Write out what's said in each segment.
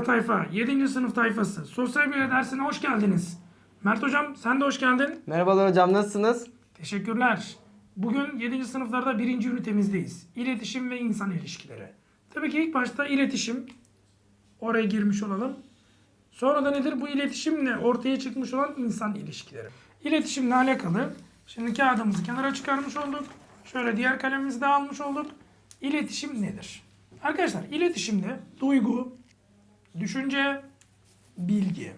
Merhaba tayfa. 7. sınıf tayfası. Sosyal bilgiler dersine hoş geldiniz. Mert hocam sen de hoş geldin. Merhabalar hocam nasılsınız? Teşekkürler. Bugün 7. sınıflarda birinci ünitemizdeyiz. İletişim ve insan ilişkileri. Tabii ki ilk başta iletişim. Oraya girmiş olalım. Sonra da nedir? Bu iletişimle ortaya çıkmış olan insan ilişkileri. İletişimle alakalı. Şimdi kağıdımızı kenara çıkarmış olduk. Şöyle diğer kalemimizi de almış olduk. İletişim nedir? Arkadaşlar iletişimde duygu, düşünce, bilgi.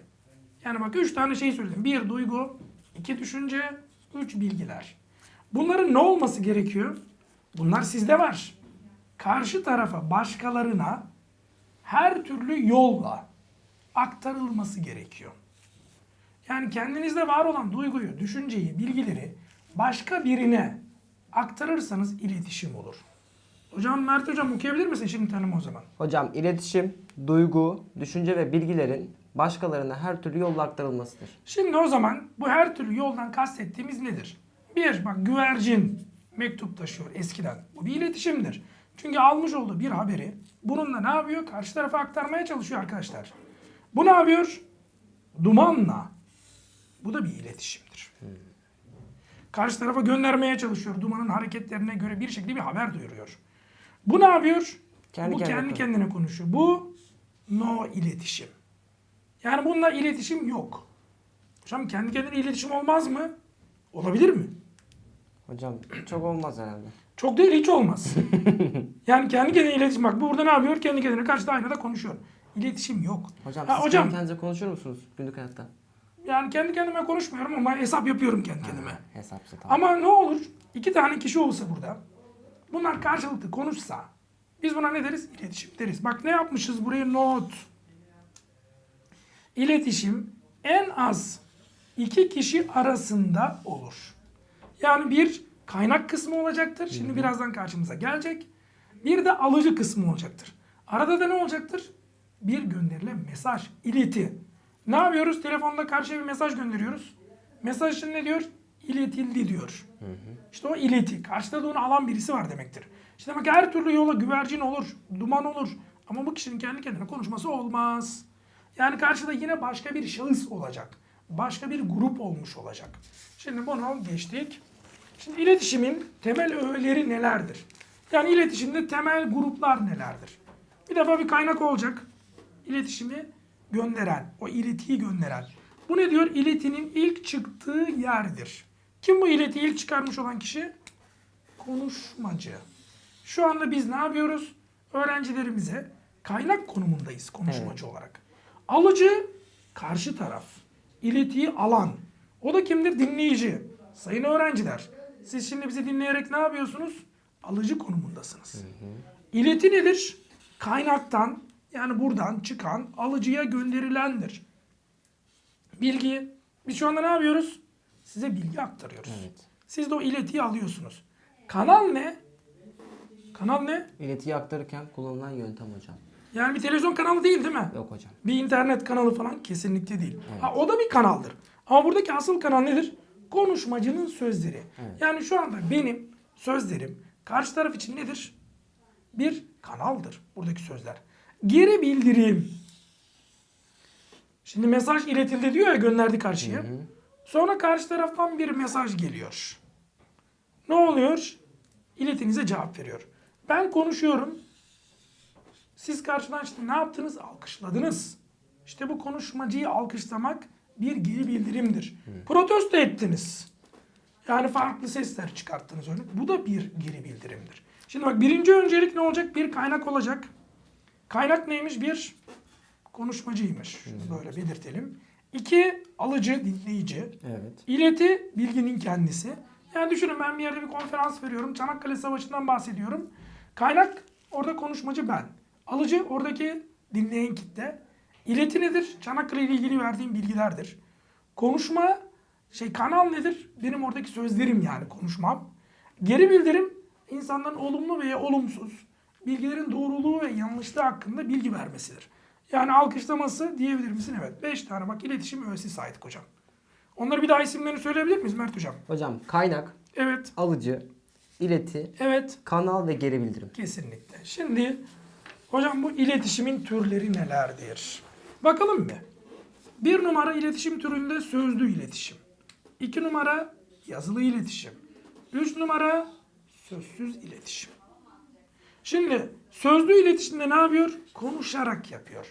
Yani bak üç tane şey söyledim. Bir duygu, iki düşünce, üç bilgiler. Bunların ne olması gerekiyor? Bunlar sizde var. Karşı tarafa, başkalarına her türlü yolla aktarılması gerekiyor. Yani kendinizde var olan duyguyu, düşünceyi, bilgileri başka birine aktarırsanız iletişim olur. Hocam Mert hocam okuyabilir misin şimdi tanımı o zaman? Hocam iletişim, duygu, düşünce ve bilgilerin başkalarına her türlü yolla aktarılmasıdır. Şimdi o zaman bu her türlü yoldan kastettiğimiz nedir? Bir, bak güvercin mektup taşıyor eskiden. Bu bir iletişimdir. Çünkü almış olduğu bir haberi bununla ne yapıyor? Karşı tarafa aktarmaya çalışıyor arkadaşlar. Bu ne yapıyor? Dumanla. Bu da bir iletişimdir. Karşı tarafa göndermeye çalışıyor. Dumanın hareketlerine göre bir şekilde bir haber duyuruyor. Bu ne yapıyor? Kendi bu kendine kendi konuşuyor. kendine konuşuyor. Bu no iletişim. Yani bununla iletişim yok. Hocam kendi kendine iletişim olmaz mı? Olabilir mi? Hocam çok olmaz herhalde. Çok değil hiç olmaz. yani kendi kendine iletişim bak burada ne yapıyor? Kendi kendine karşıda aynada konuşuyor. İletişim yok. Hocam Ha, siz hocam kendi kendinize konuşur musunuz günlük hayatta? yani kendi kendime konuşmuyorum ama hesap yapıyorum kendi kendime. Hesapsı tamam. Ama ne olur? iki tane kişi olsa burada. Bunlar karşılıklı konuşsa. Biz buna ne deriz? İletişim deriz. Bak ne yapmışız buraya? Not. İletişim en az iki kişi arasında olur. Yani bir kaynak kısmı olacaktır. Şimdi birazdan karşımıza gelecek. Bir de alıcı kısmı olacaktır. Arada da ne olacaktır? Bir gönderilen mesaj, ileti. Ne yapıyoruz? Telefonda karşıya bir mesaj gönderiyoruz. Mesaj için ne diyor? İletildi diyor. İşte o ileti. Karşıda da onu alan birisi var demektir. İşte demek her türlü yola güvercin olur, duman olur. Ama bu kişinin kendi kendine konuşması olmaz. Yani karşıda yine başka bir şahıs olacak. Başka bir grup olmuş olacak. Şimdi bunu geçtik. Şimdi iletişimin temel öğeleri nelerdir? Yani iletişimde temel gruplar nelerdir? Bir defa bir kaynak olacak. İletişimi gönderen, o iletiyi gönderen. Bu ne diyor? İletinin ilk çıktığı yerdir. Kim bu iletiyi ilk çıkarmış olan kişi? Konuşmacı. Şu anda biz ne yapıyoruz? Öğrencilerimize kaynak konumundayız konuşmacı olarak. Alıcı karşı taraf. İletiyi alan. O da kimdir? Dinleyici. Sayın öğrenciler. Siz şimdi bizi dinleyerek ne yapıyorsunuz? Alıcı konumundasınız. İleti nedir? Kaynaktan yani buradan çıkan alıcıya gönderilendir. Bilgi. Biz şu anda ne yapıyoruz? Size bilgi aktarıyoruz. Evet. Siz de o iletiyi alıyorsunuz. Kanal ne? Kanal ne? İletiyi aktarırken kullanılan yöntem hocam. Yani bir televizyon kanalı değil değil mi? Yok hocam. Bir internet kanalı falan kesinlikle değil. Ha, o da bir kanaldır. Ama buradaki asıl kanal nedir? Konuşmacının sözleri. Yani şu anda benim sözlerim karşı taraf için nedir? Bir kanaldır buradaki sözler. Geri bildirim. Şimdi mesaj iletildi diyor ya gönderdi karşıya. Sonra karşı taraftan bir mesaj geliyor. Ne oluyor? İletinize cevap veriyor. Ben konuşuyorum. Siz karşıdan işte ne yaptınız? Alkışladınız. İşte bu konuşmacıyı alkışlamak bir geri bildirimdir. Protesto ettiniz. Yani farklı sesler çıkarttınız öyle. Bu da bir geri bildirimdir. Şimdi bak birinci öncelik ne olacak? Bir kaynak olacak. Kaynak neymiş? Bir konuşmacıymış. Şunu böyle belirtelim. İki alıcı, dinleyici. Evet. İleti bilginin kendisi. Yani düşünün ben bir yerde bir konferans veriyorum. Çanakkale Savaşı'ndan bahsediyorum. Kaynak orada konuşmacı ben. Alıcı oradaki dinleyen kitle. İleti nedir? Çanakkale ile ilgili verdiğim bilgilerdir. Konuşma şey kanal nedir? Benim oradaki sözlerim yani konuşmam. Geri bildirim insanların olumlu veya olumsuz bilgilerin doğruluğu ve yanlışlığı hakkında bilgi vermesidir. Yani alkışlaması diyebilir misin? Evet. 5 tane bak iletişim öğesi saydık hocam. Onları bir daha isimlerini söyleyebilir miyiz Mert hocam? Hocam kaynak, Evet. alıcı, ileti, Evet. kanal ve geri bildirim. Kesinlikle. Şimdi Hocam bu iletişimin türleri nelerdir? Bakalım mı? Bir numara iletişim türünde sözlü iletişim. İki numara yazılı iletişim. Üç numara sözsüz iletişim. Şimdi sözlü iletişimde ne yapıyor? Konuşarak yapıyor.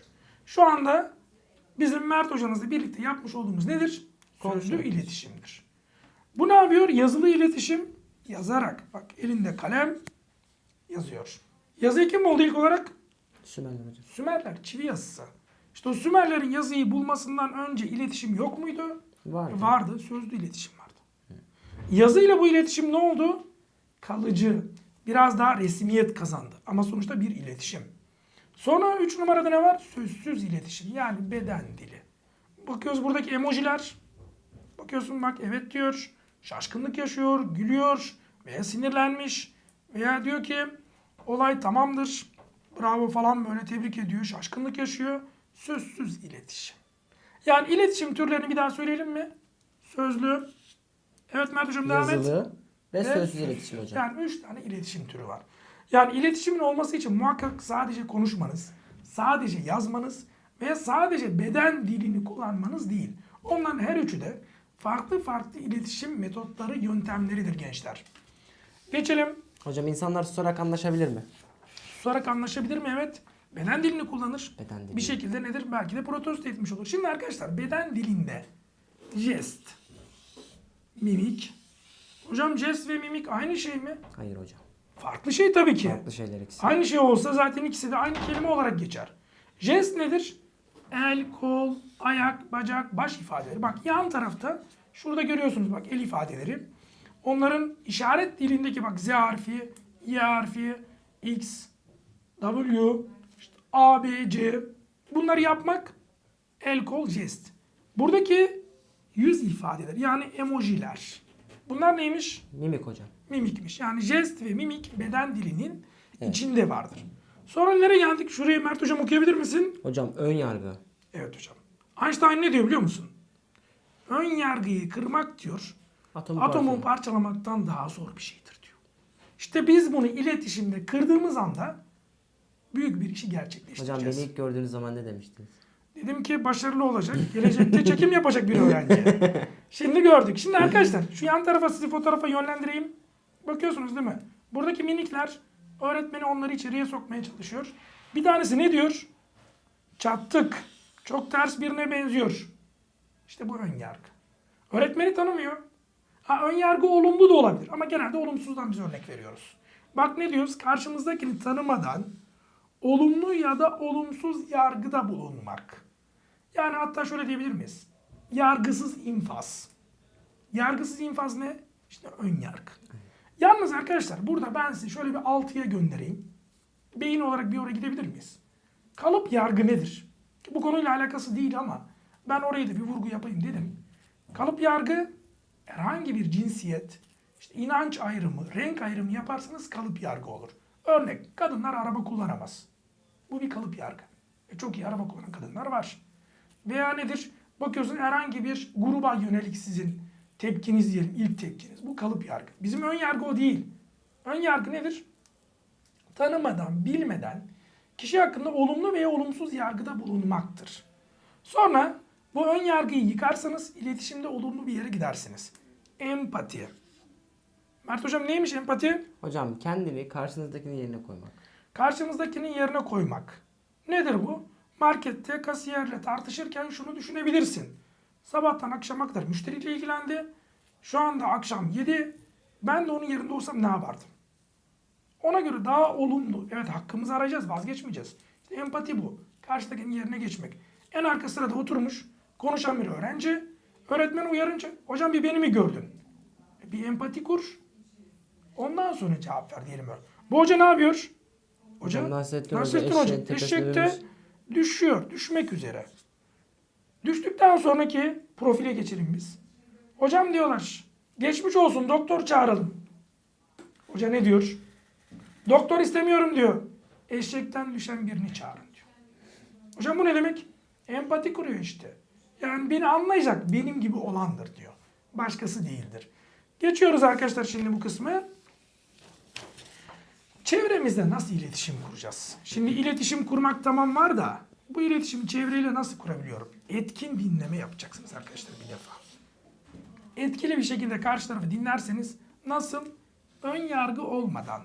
Şu anda bizim Mert hocamızla birlikte yapmış olduğumuz nedir? Sözlü iletişimdir. Bu ne yapıyor? Yazılı iletişim yazarak. Bak elinde kalem yazıyor. Yazıyı kim buldu ilk olarak? Sümerler hocam. Sümerler, çivi yazısı. İşte o Sümerlerin yazıyı bulmasından önce iletişim yok muydu? Vardı. Vardı. Sözlü iletişim vardı. Yazıyla bu iletişim ne oldu? Kalıcı. Biraz daha resmiyet kazandı. Ama sonuçta bir iletişim. Sonra 3 numarada ne var? Sözsüz iletişim. Yani beden dili. Bakıyoruz buradaki emojiler. Bakıyorsun bak evet diyor. Şaşkınlık yaşıyor, gülüyor veya sinirlenmiş veya diyor ki olay tamamdır. Bravo falan böyle tebrik ediyor. Şaşkınlık yaşıyor. Sözsüz iletişim. Yani iletişim türlerini bir daha söyleyelim mi? Sözlü. Evet Mert Hocam devam et. Yazılı ve Evet. sözsüz iletişim hocam. Yani üç tane iletişim türü var. Yani iletişimin olması için muhakkak sadece konuşmanız, sadece yazmanız veya sadece beden dilini kullanmanız değil. Onların her üçü de farklı farklı iletişim metotları, yöntemleridir gençler. Geçelim. Hocam insanlar susarak anlaşabilir mi? Susarak anlaşabilir mi? Evet. Beden dilini kullanır. Beden dili. Bir şekilde nedir? Belki de protesto etmiş olur. Şimdi arkadaşlar beden dilinde jest, mimik. Hocam jest ve mimik aynı şey mi? Hayır hocam. Farklı şey tabii ki. Farklı şeyler ikisi. Aynı şey olsa zaten ikisi de aynı kelime olarak geçer. Jest nedir? El, kol, ayak, bacak, baş ifadeleri. Bak yan tarafta şurada görüyorsunuz bak el ifadeleri. Onların işaret dilindeki bak Z harfi, Y harfi, X, W, işte A, B, C. Bunları yapmak el, kol, jest. Buradaki yüz ifadeleri yani emojiler. Bunlar neymiş? Mimik hocam. mimikmiş. Yani jest ve mimik beden dilinin Evet. içinde vardır. Sonra nereye geldik? Şurayı Mert Hocam okuyabilir misin? Hocam ön yargı. Evet hocam. Einstein ne diyor biliyor musun? Ön yargıyı kırmak diyor, Atomu atomu parçalama. parçalamaktan daha zor bir şeydir diyor. İşte biz bunu iletişimde kırdığımız anda büyük bir işi Hocam gerçekleştireceğiz. beni ilk gördüğünüz zaman ne demiştiniz? Dedim ki başarılı olacak. Gelecekte çekim yapacak bir öğrenci. Şimdi gördük. Şimdi arkadaşlar şu yan tarafa sizi fotoğrafa yönlendireyim. Bakıyorsunuz değil mi? Buradaki minikler öğretmeni onları içeriye sokmaya çalışıyor. Bir tanesi ne diyor? Çattık. Çok ters birine benziyor. İşte bu ön yargı. Öğretmeni tanımıyor. Ha, ön yargı olumlu da olabilir ama genelde olumsuzdan biz örnek veriyoruz. Bak ne diyoruz? Karşımızdakini tanımadan olumlu ya da olumsuz yargıda bulunmak. Yani hatta şöyle diyebilir miyiz? Yargısız infaz. Yargısız infaz ne? İşte ön yargı. Yalnız arkadaşlar burada ben sizi şöyle bir altıya göndereyim. Beyin olarak bir oraya gidebilir miyiz? Kalıp yargı nedir? Bu konuyla alakası değil ama ben oraya da bir vurgu yapayım dedim. Kalıp yargı herhangi bir cinsiyet, işte inanç ayrımı, renk ayrımı yaparsanız kalıp yargı olur. Örnek, kadınlar araba kullanamaz. Bu bir kalıp yargı. E çok iyi araba kullanan kadınlar var. Veya nedir? Bakıyorsun herhangi bir gruba yönelik sizin tepkiniz diyelim, ilk tepkiniz. Bu kalıp yargı. Bizim ön yargı o değil. Ön yargı nedir? Tanımadan, bilmeden kişi hakkında olumlu veya olumsuz yargıda bulunmaktır. Sonra bu ön yargıyı yıkarsanız iletişimde olumlu bir yere gidersiniz. Empati. Mert hocam neymiş empati? Hocam kendini karşınızdakinin yerine koymak. Karşımızdakinin yerine koymak. Nedir bu? Markette kasiyerle tartışırken şunu düşünebilirsin. Sabahtan akşama kadar müşteriyle ilgilendi. Şu anda akşam 7. Ben de onun yerinde olsam ne yapardım? Ona göre daha olumlu. Evet hakkımızı arayacağız, vazgeçmeyeceğiz. İşte empati bu. Karşıdakinin yerine geçmek. En arka sırada oturmuş, konuşan bir öğrenci. Öğretmen uyarınca, hocam bir beni mi gördün? E, Bir empati kur. Ondan sonra cevap ver diyelim. Bu hoca ne yapıyor? Nasrettin Hoca Nasrettin eşeğin Hoca tepesine eşekte. Düşüyor, düşmek üzere. Düştükten sonraki profile geçelim biz. Hocam diyorlar, geçmiş olsun doktor çağıralım. Hoca ne diyor? Doktor istemiyorum diyor. Eşekten düşen birini çağırın diyor. Hocam bu ne demek? Empati kuruyor işte. Yani beni anlayacak, benim gibi olandır diyor. Başkası değildir. Geçiyoruz arkadaşlar şimdi bu kısmı. Çevremizde nasıl iletişim kuracağız? Şimdi iletişim kurmak tamam var da bu iletişimi çevreyle nasıl kurabiliyorum? Etkin dinleme yapacaksınız arkadaşlar bir defa. Etkili bir şekilde karşı tarafı dinlerseniz nasıl? Ön yargı olmadan,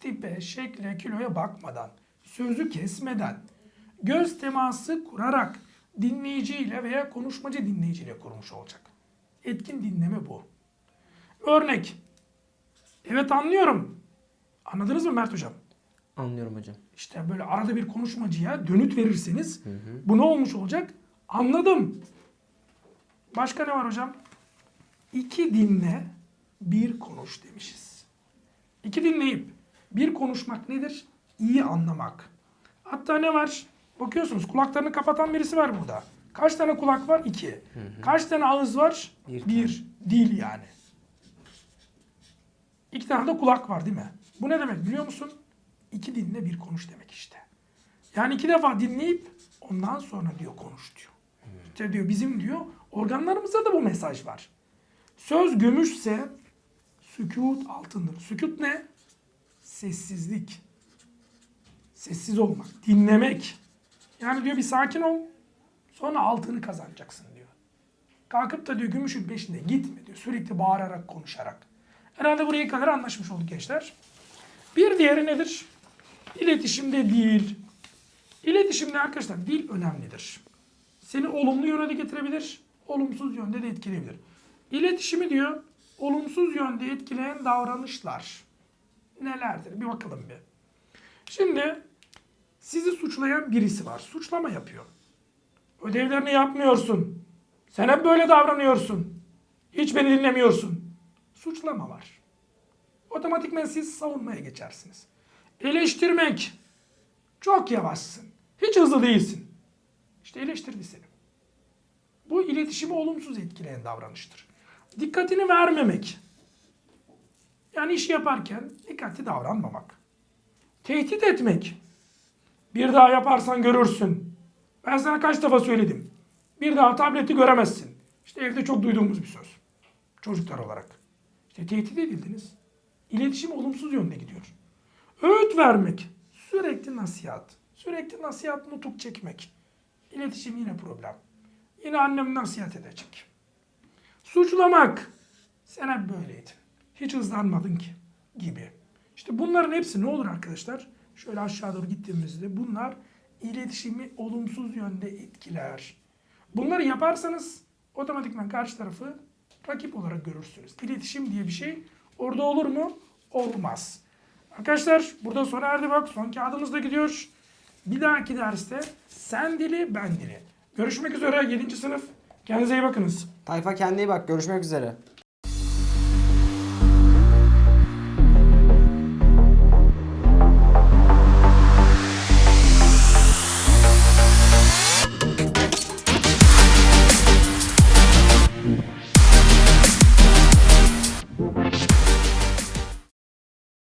tipe, şekle, kiloya bakmadan, sözü kesmeden, göz teması kurarak dinleyiciyle veya konuşmacı dinleyiciyle kurmuş olacak. Etkin dinleme bu. Örnek. Evet anlıyorum. Anladınız mı Mert Hocam? Anlıyorum hocam. İşte böyle arada bir konuşmacıya dönüt verirseniz bu ne olmuş olacak? Anladım. Başka ne var hocam? İki dinle, bir konuş demişiz. İki dinleyip bir konuşmak nedir? İyi anlamak. Hatta ne var? Bakıyorsunuz kulaklarını kapatan birisi var burada. Kaç tane kulak var? İki. Kaç tane ağız var? Bir Bir. Dil yani. İki tane de kulak var değil mi? Bu ne demek biliyor musun? İki dinle bir konuş demek işte. Yani iki defa dinleyip ondan sonra diyor konuş diyor. İşte diyor bizim diyor organlarımızda da bu mesaj var. Söz gümüşse sükut altındır. Sükut ne? Sessizlik. Sessiz olmak, dinlemek. Yani diyor bir sakin ol. Sonra altını kazanacaksın diyor. Kalkıp da diyor gümüşün peşinde gitme diyor. Sürekli bağırarak, konuşarak. Herhalde buraya kadar anlaşmış olduk gençler. Bir diğeri nedir? İletişimde dil. İletişimde arkadaşlar dil önemlidir. Seni olumlu yöne de getirebilir, olumsuz yönde de etkileyebilir. İletişimi diyor, olumsuz yönde etkileyen davranışlar nelerdir? Bir bakalım bir. Şimdi sizi suçlayan birisi var. Suçlama yapıyor. Ödevlerini yapmıyorsun. Sen hep böyle davranıyorsun. Hiç beni dinlemiyorsun. Suçlama var. Otomatikmen siz savunmaya geçersiniz. Eleştirmek. Çok yavaşsın. Hiç hızlı değilsin. İşte eleştirdi seni. Bu iletişimi olumsuz etkileyen davranıştır. Dikkatini vermemek. Yani iş yaparken dikkatli davranmamak. Tehdit etmek. Bir daha yaparsan görürsün. Ben sana kaç defa söyledim. Bir daha tableti göremezsin. İşte evde çok duyduğumuz bir söz. Çocuklar olarak. İşte tehdit edildiniz. İletişim olumsuz yönde gidiyor. Öğüt vermek. Sürekli nasihat. Sürekli nasihat nutuk çekmek. İletişim yine problem. Yine annem nasihat edecek. Suçlamak. Sen hep böyleydin. Hiç hızlanmadın ki. Gibi. İşte bunların hepsi ne olur arkadaşlar? Şöyle aşağı doğru gittiğimizde bunlar iletişimi olumsuz yönde etkiler. Bunları yaparsanız otomatikman karşı tarafı rakip olarak görürsünüz. İletişim diye bir şey orada olur mu? Olmaz. Arkadaşlar burada sona erdi bak. Son kağıdımız da gidiyor. Bir dahaki derste sen dili ben dili. Görüşmek üzere 7. sınıf. Kendinize iyi bakınız. Tayfa kendine iyi bak. Görüşmek üzere.